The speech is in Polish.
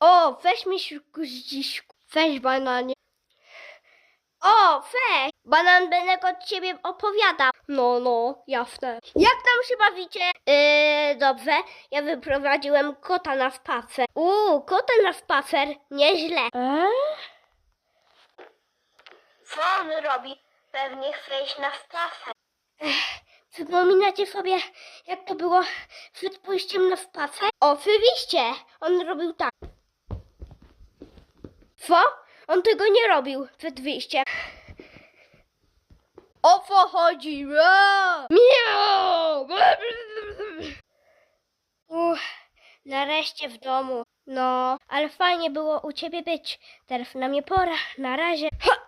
O, weź mi dziś. Weź bananie. O, weź! Banan Benek od ciebie opowiada. No, no, jasne. Jak tam się bawicie? Yy, dobrze. Ja wyprowadziłem kota na spacer. Uuu, kota na spacer. Nieźle. Eee? Co on robi? Pewnie chce iść na spacer. Przypominacie sobie, jak to było przed pójściem na spacer? Oczywiście, on robił tak. Co? On tego nie robił przed wyjściem. O co chodzi? Miau! Uff, nareszcie w domu. No, ale fajnie było u ciebie być. Teraz na mnie pora. Na razie. Ha!